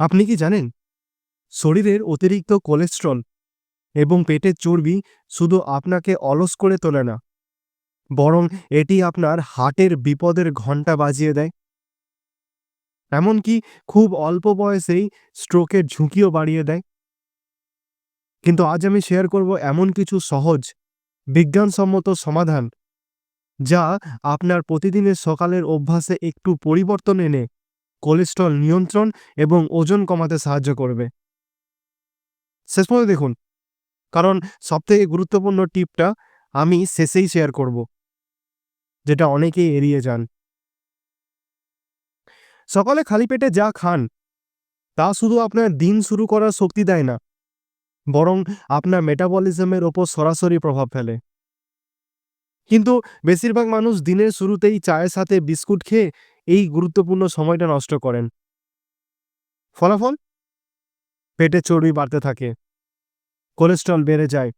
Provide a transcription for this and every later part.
আপনি কি জানেন? শরীরের অতিরিক্ত কোলেস্ট্রল এবং পেটের চর্বি শুধু আপনাকে অলস করে তোলে না, বরং এটি আপনার হার্টের বিপদের ঘণ্টা বাজিয়ে দেয়। এমনকি খুব অল্প বয়সেই স্ট্রোকের ঝুঁকিও বাড়িয়ে দেয়। কিন্তু আজ আমি শেয়ার করব এমন কিছু সহজ, বিজ্ঞানসম্মত সমাধান, যা আপনার প্রতিদিনের সকালের অভ্যাসে একটু পরিবর্তন এনে কোলেস্ট্রল নিয়ন্ত্রণ এবং ওজন কমাতে সাহায্য করবে। শেষ পর্যন্ত দেখুন, কারণ সবথেকে গুরুত্বপূর্ণ টিপটা আমি শেষেই শেয়ার করব, যেটা অনেকেই এড়িয়ে যান। সকালে খালি পেটে যা খান, তা শুধু আপনার দিন শুরু করার শক্তি দেয় না, বরং আপনার মেটাবলিজমের ওপর সরাসরি প্রভাব ফেলে। কিন্তু বেশিরভাগ মানুষ দিনের শুরুতেই চায়ের সাথে বিস্কুট খেয়ে এই গুরুত্বপূর্ণ সময়টা নষ্ট করেন। ফলাফল? পেটে চর্বি বাড়তে থাকে। কোলেস্ট্রল বেড়ে যায়।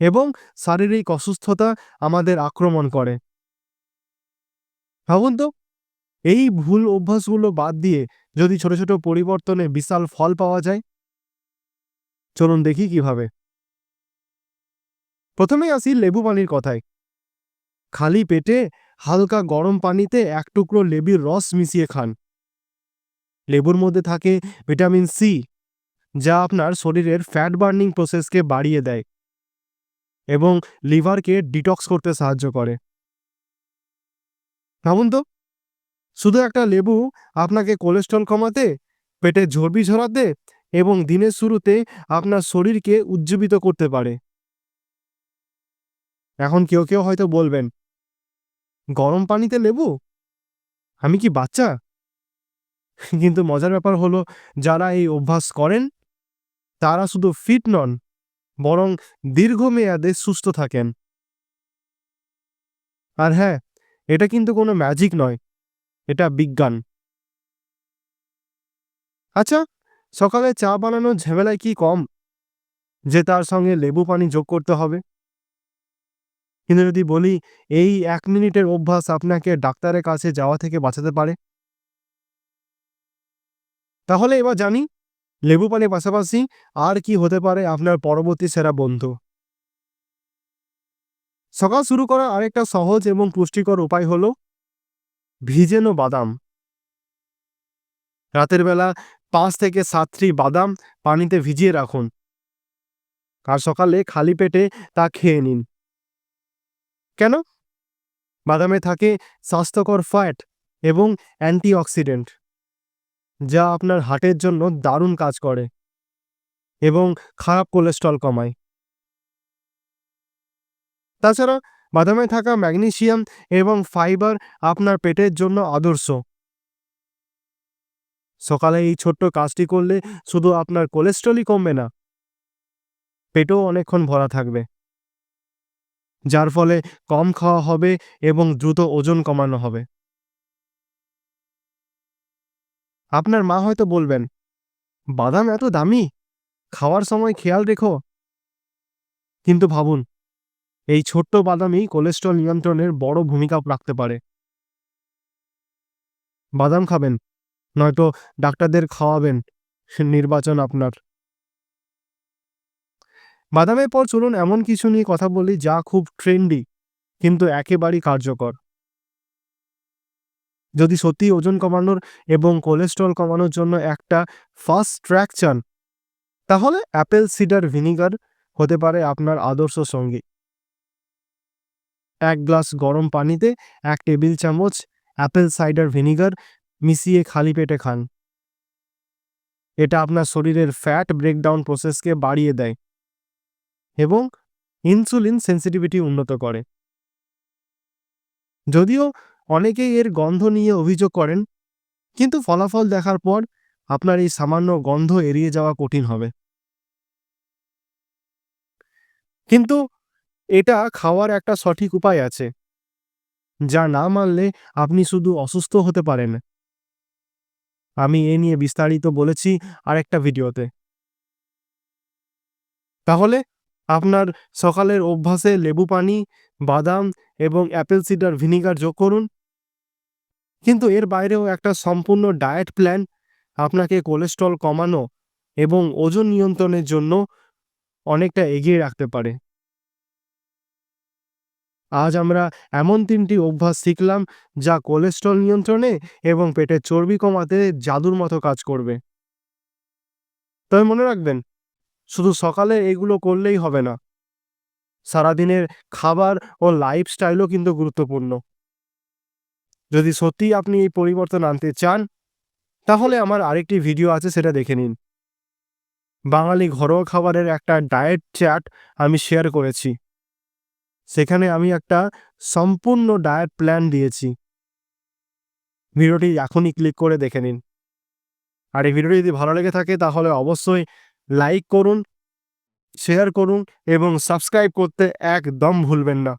এবং শারীরিক অসুস্থতা আমাদের আক্রমণ করে। ভাবুন তো, এই ভুল অভ্যাসগুলো বাদ দিয়ে যদি ছোট ছোট পরিবর্তনে বিশাল ফল পাওয়া যায়? চলুন দেখি কীভাবে। প্রথমেই আসি লেবু পানির কথায়। খালি পেটে হালকা গরম পানিতে এক টুকরো লেবুর রস মিশিয়ে খান। লেবুর মধ্যে থাকে ভিটামিন সি, যা আপনার শরীরের ফ্যাট বার্নিং প্রসেসকে বাড়িয়ে দেয় এবং লিভারকে ডিটক্স করতে সাহায্য করে। ভাবুন তো, শুধু একটা লেবু আপনাকে কোলেস্ট্রল কমাতে, পেটে চর্বি ঝরাতে এবং দিনের শুরুতে আপনার শরীরকে উজ্জীবিত করতে পারে। এখন কেউ কেউ হয়তো বলবেন গরম পানিতে লেবু? আমি কি বাচ্চা? কিন্তু মজার ব্যাপার হলো, যারা এই অভ্যাস করেন, তারা শুধু ফিট নন, বরং দীর্ঘমেয়াদে সুস্থ থাকেন। আর হ্যাঁ এটা কিন্তু কোনো ম্যাজিক নয়, এটা বিজ্ঞান। আচ্ছা সকালে চা বানানোর ঝামেলায় কি কম, যে তার সঙ্গে লেবু পানি যোগ করতে হবে? কিন্তু যদি বলি, এই এক মিনিটের অভ্যাস আপনাকে ডাক্তারের কাছে যাওয়া থেকে বাঁচাতে পারে? তাহলে এবার জানি, লেবু পানির পাশাপাশি আর কি হতে পারে আপনার পরবর্তী সেরা বন্ধু। সকাল শুরু করার আরেকটা সহজ এবং পুষ্টিকর উপায় হলো ভিজেনো বাদাম। রাতের বেলা পাঁচ থেকে সাতটি বাদাম পানিতে ভিজিয়ে রাখুন। আর সকালে খালি পেটে তা খেয়ে নিন। কেন? বাদামে থাকে স্বাস্থ্যকর ফ্যাট এবং অ্যান্টিঅক্সিডেন্ট যা আপনার হার্টের জন্য দারুণ কাজ করে এবং খারাপ কোলেস্ট্রল কমায়। তাছাড়া বাদামে থাকা ম্যাগনেশিয়াম এবং ফাইবার আপনার পেটের জন্য আদর্শ। সকালে এই ছোট্ট কাজটি করলে শুধু আপনার কোলেস্ট্রলই কমবে না, পেটও অনেকক্ষণ ভরা থাকবে। যার ফলে কম খাওয়া হবে এবং দ্রুত ওজন কমানো হবে। আপনার মা হয়তো বলবেন, বাদাম এত দামি? খাওয়ার সময় খেয়াল রেখো। কিন্তু ভাবুন, এই ছোট্ট বাদামই কোলেস্ট্রল নিয়ন্ত্রণের বড় ভূমিকা রাখতে পারে। বাদাম খাবেন, নয়তো ডাক্তারদের খাওয়াবেন নির্বাচন আপনার। বাদামের পর চলুন এমন কিছু নিয়ে কথা বলি যা খুব ট্রেন্ডি, কিন্তু একেবারেই কার্যকর। যদি সত্যি ওজন কমানোর এবং কোলেস্ট্রল কমানোর জন্য একটা ফাস্ট ট্র্যাক চান, তাহলে অ্যাপেল সিডার ভিনিগার হতে পারে আপনার আদর্শ সঙ্গী। এক গ্লাস গরম পানিতে এক টেবিল চামচ অ্যাপেল সাইডার ভিনিগার মিশিয়ে খালি পেটে খান। এটা আপনার শরীরের ফ্যাট ব্রেকডাউন প্রসেসকে বাড়িয়ে দেয়। এবং ইনসুলিন সেন্সিটিভিটি উন্নত করে। যদিও অনেকেই এর গন্ধ নিয়ে অভিযোগ করেন, কিন্তু ফলাফল দেখার পর আপনার এই সামান্য গন্ধ এড়িয়ে যাওয়া কঠিন হবে। কিন্তু এটা খাওয়ার একটা সঠিক উপায় আছে, যা না মানলে আপনি শুধু অসুস্থ হতে পারেন। আমি এ নিয়ে বিস্তারিত বলেছি আরেকটা ভিডিওতে। তাহলে আপনার সকালের অভ্যাসে লেবু পানি, বাদাম এবং অ্যাপেল সিডার ভিনিগার যোগ করুন। কিন্তু এর বাইরেও একটা সম্পূর্ণ ডায়েট প্ল্যান আপনাকে কোলেস্ট্রল কমানো এবং ওজন নিয়ন্ত্রণের জন্য অনেকটা এগিয়ে রাখতে পারে। আজ আমরা এমন তিনটি অভ্যাস শিখলাম যা কোলেস্ট্রল নিয়ন্ত্রণে এবং পেটের চর্বি কমাতে জাদুর মতো কাজ করবে। তবে মনে রাখবেন শুধু সকালে এগুলো করলেই হবে না। সারাদিনের খাবার ও লাইফস্টাইলও কিন্তু গুরুত্বপূর্ণ। যদি সত্যিই আপনি এই পরিবর্তন আনতে চান, তাহলে আমার আরেকটি ভিডিও আছে, সেটা দেখে নিন। বাঙালি ঘরোয়া খাবারের একটা ডায়েট চ্যাট আমি শেয়ার করেছি। সেখানে আমি একটা সম্পূর্ণ ডায়েট প্ল্যান দিয়েছি। ভিডিওটি এখনই ক্লিক করে দেখে নিন। আর এই ভিডিওটি যদি ভালো লেগে থাকে, তাহলে অবশ্যই লাইক করুন শেয়ার করুন এবং সাবস্ক্রাইব করতে একদম ভুলবেন না।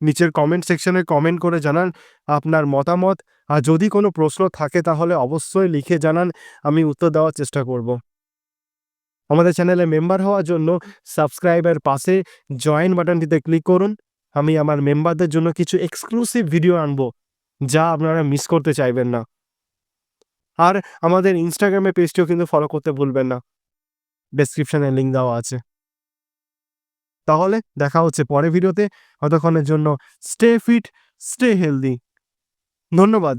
নিচের কমেন্ট সেকশনে কমেন্ট করে জানান আপনার মতামত। আর যদি কোনো প্রশ্ন থাকে তাহলে অবশ্যই লিখে জানান, আমি উত্তর দেওয়ার চেষ্টা করব। আমাদের চ্যানেলে মেম্বার হওয়ার জন্য সাবস্ক্রাইবের পাশে জয়েন বাটনটিতে ক্লিক করুন। আমি আমার মেম্বারদের জন্য কিছু এক্সক্লুসিভ ভিডিও আনব, যা আপনারা মিস করতে চাইবেন না। আর আমাদের ইনস্টাগ্রামে পেজটিও কিন্তু ফলো করতে ভুলবেন না। ডেসক্রিপশনে লিঙ্ক দেওয়া আছে। তাহলে দেখা হচ্ছে পরের ভিডিওতে ততক্ষণের জন্য স্টে ফিট স্টে হেলদি ধন্যবাদ।